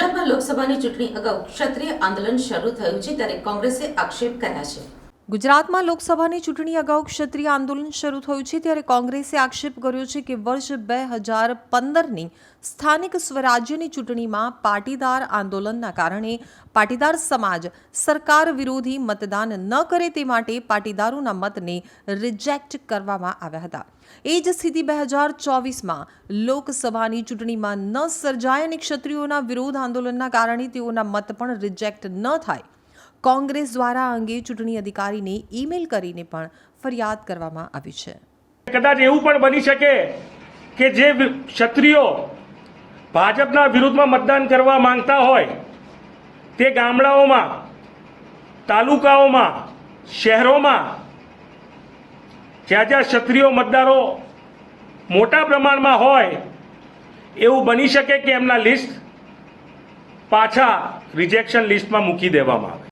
ગુજરાતમાં લોકસભાની ચૂંટણી અગાઉ ક્ષત્રિય આંદોલન શરૂ થયું છે ત્યારે કોંગ્રેસે આક્ષેપ કર્યા છે. ગુજરાતમાં લોકસભાની ચૂંટણી અગાઉ ક્ષત્રિય આંદોલન શરૂ થયું છે, ત્યારે કોંગ્રેસે આક્ષેપ કર્યો છે કે વર્ષ બે હજાર પંદરની સ્થાનિક સ્વરાજ્યની ચૂંટણીમાં પાટીદાર આંદોલનના કારણે પાટીદાર સમાજ સરકાર વિરોધી મતદાન ન કરે તે માટે પાટીદારોના મતને રિજેક્ટ કરવામાં આવ્યા હતા. એ જ સ્થિતિ બે હજાર ચોવીસમાં લોકસભાની ચૂંટણીમાં ન સર્જાય અને ક્ષત્રિયોના વિરોધ આંદોલનના કારણે તેઓના મત પણ રિજેક્ટ ન થાય. કોંગ્રેસ દ્વારા અંગે ચૂંટણી અધિકારીને ઈમેલ કરીને પણ ફરિયાદ કરવામાં આવી છે. કદાચ એવું પણ બની શકે કે જે ક્ષત્રિયો ભાજપના વિરુદ્ધમાં મતદાન કરવા માંગતા હોય, તે ગામડાઓમાં, તાલુકાઓમાં, શહેરોમાં જ્યાં જ્યાં ક્ષત્રિયો મતદારો મોટા પ્રમાણમાં હોય, એવું બની શકે કે એમના લિસ્ટ પાછા રિજેક્શન લિસ્ટમાં મૂકી દેવામાં આવે.